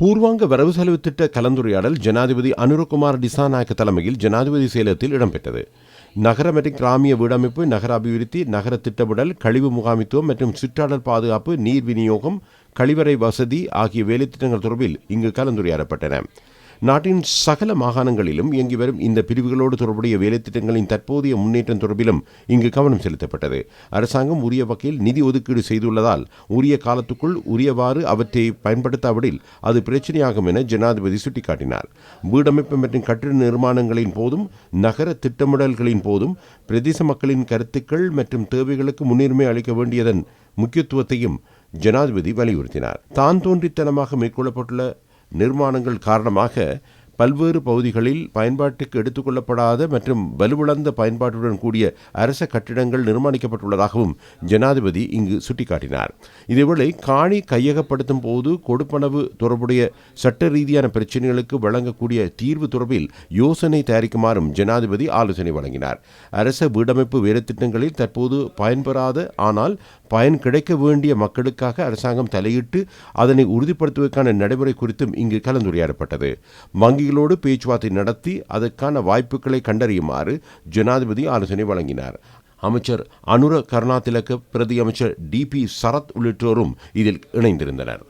பூர்வாங்க வரவு செலவு திட்ட கலந்துரையாடல் ஜனாதிபதி அனுரகுமார் டிசாநாயக்க தலைமையில் ஜனாதிபதி சேலத்தில் இடம்பெற்றது. நகர மற்றும் கிராமிய வீடமைப்பு நகர அபிவிருத்தி நகர திட்டமிடல் கழிவு முகாமித்துவம் மற்றும் சுற்றாடல் பாதுகாப்பு நீர் விநியோகம் கழிவறை வசதி ஆகிய வேலைத்திட்டங்கள் தொடர்பில் இங்கு கலந்துரையாடப்பட்டன. நாட்டின் சகல மாகாணங்களிலும் இயங்கி வரும் இந்த பிரிவுகளோடு தொடர்புடைய வேலைத்திட்டங்களின் தற்போதைய முன்னேற்றம் தொடர்பிலும் இங்கு கவனம் செலுத்தப்பட்டது. அரசாங்கம் உரிய வகையில் நிதி ஒதுக்கீடு செய்துள்ளதால் உரிய காலத்துக்குள் உரியவாறு அவற்றை பயன்படுத்தாவிடில் அது பிரச்சனையாகும் என ஜனாதிபதி சுட்டிக்காட்டினார். வீடமைப்பு மற்றும் கட்டிட நிர்மாணங்களின் போதும் நகர திட்டமிடல்களின் போதும் பிரதேச மக்களின் கருத்துக்கள் மற்றும் தேவைகளுக்கு முன்னுரிமை அளிக்க வேண்டியதன் முக்கியத்துவத்தையும் ஜனாதிபதி வலியுறுத்தினார். தான் தோன்றித்தனமாக மேற்கொள்ளப்பட்டுள்ள நிர்மாணங்கள் காரணமாக பல்வேறு பகுதிகளில் பயன்பாட்டுக்கு எடுத்துக்கொள்ளப்படாத மற்றும் வலுவிழந்த பயன்பாட்டுடன் கூடிய அரச கட்டிடங்கள் நிர்மாணிக்கப்பட்டுள்ளதாகவும் ஜனாதிபதி இங்கு சுட்டிக்காட்டினார். இதேவேளை காணி கையகப்படுத்தும் போது கொடுப்பனவு தொடர்புடைய சட்ட ரீதியான பிரச்சினைகளுக்கு வழங்கக்கூடிய தீர்வு தொடர்பில் யோசனை தயாரிக்குமாறும் ஜனாதிபதி ஆலோசனை வழங்கினார். அரச வீடமைப்பு வேலைத்திட்டங்களில் தற்போது பயன்பெறாத ஆனால் பயன் கிடைக்க வேண்டிய மக்களுக்காக அரசாங்கம் தலையிட்டு அதனை உறுதிப்படுத்துவதற்கான நடைமுறை குறித்தும் இங்கு கலந்துரையாடப்பட்டது. வங்கிகளோடு பேச்சுவார்த்தை நடத்தி அதற்கான வாய்ப்புகளை கண்டறியுமாறு ஜனாதிபதி ஆலோசனை வழங்கினார். அமைச்சர் அனுர கருணாதிலக்க பிரதி அமைச்சர் டி பி சரத் உள்ளிட்டோரும் இதில் இணைந்திருந்தனர்.